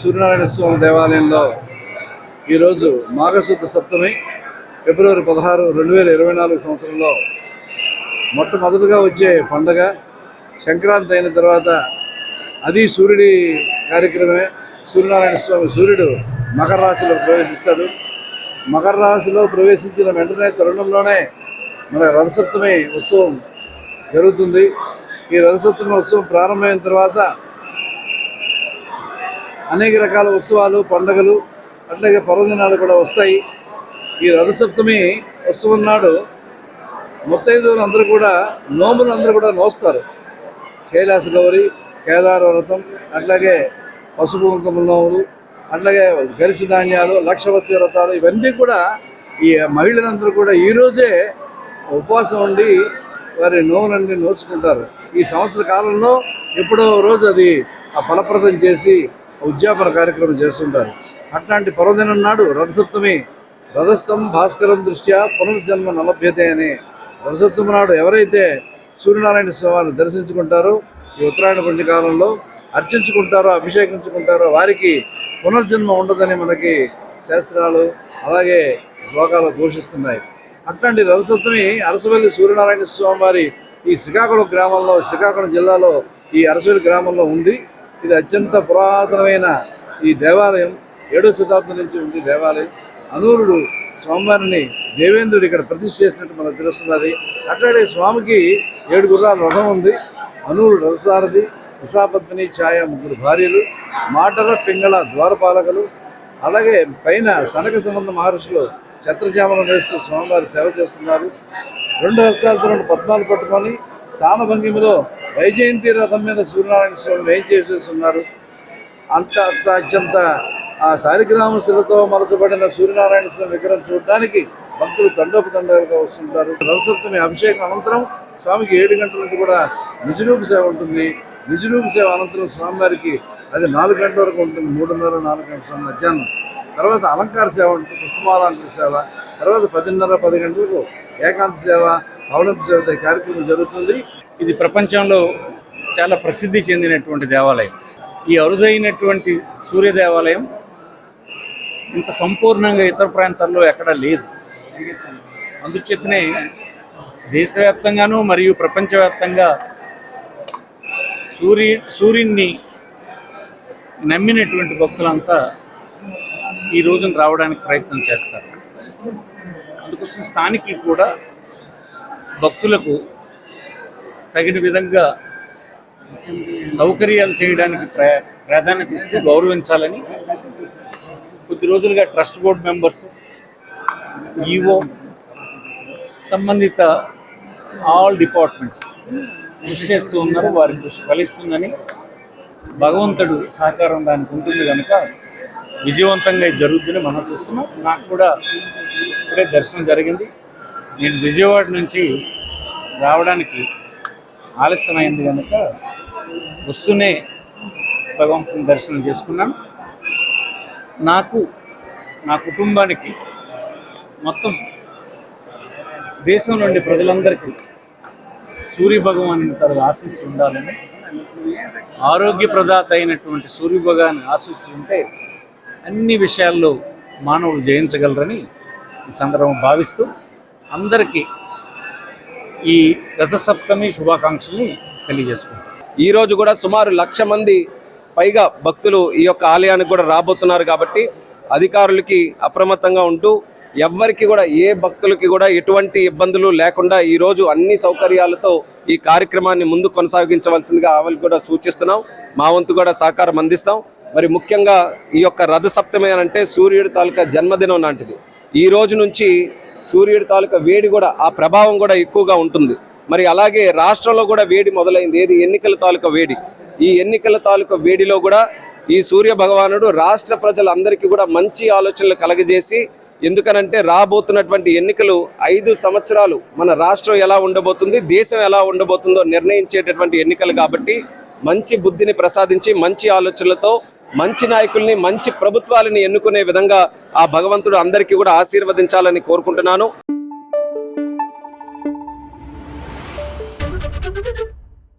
సూర్యనారాయణ స్వామి దేవాలయంలో ఈరోజు మాఘశుద్ధ సప్తమి ఫిబ్రవరి పదహారు రెండు వేల ఇరవై నాలుగు సంవత్సరంలో మొట్టమొదటిగా వచ్చే పండగ. సంక్రాంతి అయిన తర్వాత అది సూర్యుడి కార్యక్రమమే. సూర్యనారాయణ స్వామి సూర్యుడు మకర రాశిలో ప్రవేశిస్తాడు. మకర రాశిలో ప్రవేశించిన వెంటనే తరుణంలోనే మన రథసప్తమి ఉత్సవం జరుగుతుంది. ఈ రథసప్తమి ఉత్సవం ప్రారంభమైన తర్వాత అనేక రకాల ఉత్సవాలు పండగలు అట్లాగే పర్వదినాలు కూడా వస్తాయి. ఈ రథసప్తమి ఉత్సవం నాడు ముత్తైదువులు అందరూ కూడా నోములు అందరూ కూడా నోస్తారు. కైలాస గౌరి కేదార వ్రతం అట్లాగే పసుపు కుంకుమ నోములు అట్లాగే గరిసి ధాన్యాలు లక్షవతి వ్రతాలు ఇవన్నీ కూడా ఈ మహిళలందరూ కూడా ఈ రోజే ఉపవాసం ఉండి వారి నోములన్నీ నోచుకుంటారు. ఈ సంవత్సర కాలంలో ఎప్పుడో రోజు అది ఆ ఫలప్రదం చేసి ఉద్యాపన కార్యక్రమం చేస్తుంటారు. అట్లాంటి పర్వదినం నాడు రథసప్తమి రథస్థం భాస్కరం దృష్ట్యా పునర్జన్మ నలభ్యతే అని. రథసప్తమి నాడు ఎవరైతే సూర్యనారాయణ స్వామిని దర్శించుకుంటారో ఈ ఉత్తరాయణ పుణ్యకాలంలో అర్చించుకుంటారో అభిషేకించుకుంటారో వారికి పునర్జన్మ ఉండదని మనకి శాస్త్రాలు అలాగే శ్లోకాలు ఘోషిస్తున్నాయి. అట్లాంటి రథసప్తమి అరసవల్లి సూర్యనారాయణ స్వామి వారి ఈ శ్రీకాకుళం గ్రామంలో శ్రీకాకుళం జిల్లాలో ఈ అరసవల్లి గ్రామంలో ఉంది. ఇది అత్యంత పురాతనమైన ఈ దేవాలయం ఏడో శతాబ్దం నుంచి ఉంది దేవాలయం. అనూరుడు స్వామివారిని దేవేంద్రుడు ఇక్కడ ప్రతిష్ఠ చేసినట్టు మనకు తెలుస్తున్నది. అట్లాగే స్వామికి ఏడు గుర్రాల రథం ఉంది. అనూరుడు రథసారథి ఉషాపద్మిని ఛాయ ముగ్గురు భార్యలు మాటర పింగళ ద్వారపాలకులు అలాగే పైన సనక సనంద మహర్షులు ఛత్రజామలం వేస్తూ స్వామివారి సేవ చేస్తున్నారు. రెండు హస్తాలతో రెండు పద్మాలు పట్టుకొని స్థాన భంగిమలో వైజయంతి రథం మీద సూర్యనారాయణ స్వామి ఏం చేసేస్తున్నారు? అంత అంత అత్యంత ఆ శాలిగ్రామ శిలతో మలచబడిన సూర్యనారాయణ స్వామి విగ్రహం చూడడానికి భక్తులు తండోపు తండాలుగా వస్తుంటారు. రథసప్తమి అభిషేకం అనంతరం స్వామికి ఏడు గంటల నుంచి కూడా నిజరూప సేవ ఉంటుంది. నిజరూప సేవ అనంతరం స్వామివారికి అది నాలుగు గంటల వరకు ఉంటుంది. మూడున్నర నాలుగు గంటల సమయం మధ్యాహ్నం. తర్వాత అలంకార సేవ ఉంటుంది. పుష్పమాలంకార సేవ. తర్వాత పదిన్నర పది గంటలకు ఏకాంత సేవ. పవనంత కార్యక్రమం జరుగుతుంది. ఇది ప్రపంచంలో చాలా ప్రసిద్ధి చెందినటువంటి దేవాలయం. ఈ అరుదైనటువంటి సూర్య దేవాలయం ఇంత సంపూర్ణంగా ఇతర ప్రాంతాల్లో ఎక్కడా లేదు. అందుచేతనే దేశవ్యాప్తంగాను మరియు ప్రపంచవ్యాప్తంగా సూర్య సూర్యున్ని నమ్మినటువంటి భక్తులంతా ఈ రోజున రావడానికి ప్రయత్నం చేస్తారు. అందుకోసం స్థానికులు కూడా భక్తులకు తగిన విధంగా సౌకర్యాలు చేయడానికి ప్రా ప్రాధాన్యత ఇస్తూ గౌరవించాలని కొద్ది రోజులుగా ట్రస్ట్ బోర్డు మెంబర్స్ ఈఓ సంబంధిత ఆల్ డిపార్ట్మెంట్స్ కృషి చేస్తూ ఉన్నారు వారి కృషి ఫలిస్తుందని భగవంతుడు సహకారం దానికి ఉంటుంది కనుక విజయవంతంగా ఇది జరుగుతుందని మనం చూస్తున్నాం. నాకు కూడా ఇప్పుడే దర్శనం జరిగింది. నేను విజయవాడ నుంచి రావడానికి ఆలస్యమైంది కనుక వస్తూనే భగవంతుని దర్శనం చేసుకున్నాను నాకు నా కుటుంబానికి మొత్తం దేశం నుండి ప్రజలందరికీ సూర్య భగవాన్ తన ఆశీస్సు ఉండాలని ఆరోగ్యప్రదాత అయినటువంటి సూర్య భగవాన్ ఆశీస్సులు ఉంటే అన్ని విషయాల్లో మానవులు జయించగలరని ఈ సందర్భం భావిస్తూ అందరికీ ఈ రథసప్తమి శుభాకాంక్షల్ని తెలియజేసుకుంటాం ఈ రోజు కూడా సుమారు లక్ష మంది పైగా భక్తులు ఈ యొక్క ఆలయానికి కూడా రాబోతున్నారు కాబట్టి అధికారులకి అప్రమత్తంగా ఉంటూ ఎవ్వరికి కూడా ఏ భక్తులకి కూడా ఎటువంటి ఇబ్బందులు లేకుండా ఈరోజు అన్ని సౌకర్యాలతో ఈ కార్యక్రమాన్ని ముందు కొనసాగించవలసిందిగా ఆవికి కూడా సూచిస్తున్నాం. మా వంతు కూడా సహకారం అందిస్తాం. మరి ముఖ్యంగా ఈ యొక్క రథ సప్తమి అంటే సూర్యుడి తాలూకా జన్మదినం లాంటిది. ఈ రోజు నుంచి సూర్యుడి తాలూకా వేడి కూడా ఆ ప్రభావం కూడా ఎక్కువగా ఉంటుంది. మరి అలాగే రాష్ట్రంలో కూడా వేడి మొదలైంది. ఏది? ఎన్నికల తాలూకా వేడి. ఈ ఎన్నికల తాలూకా వేడిలో కూడా ఈ సూర్య భగవానుడు రాష్ట్ర ప్రజలందరికీ కూడా మంచి ఆలోచనలు కలగజేసి ఎందుకనంటే రాబోతున్నటువంటి ఎన్నికలు ఐదు సంవత్సరాలు మన రాష్ట్రం ఎలా ఉండబోతుంది దేశం ఎలా ఉండబోతుందో నిర్ణయించేటటువంటి ఎన్నికలు కాబట్టి మంచి బుద్ధిని ప్రసాదించి మంచి ఆలోచనలతో మంచి నాయకుల్ని మంచి ప్రభుత్వాలని ఎన్నుకునే విధంగా ఆ భగవంతుడు అందరికీ కూడా ఆశీర్వదించాలని కోరుకుంటున్నాను.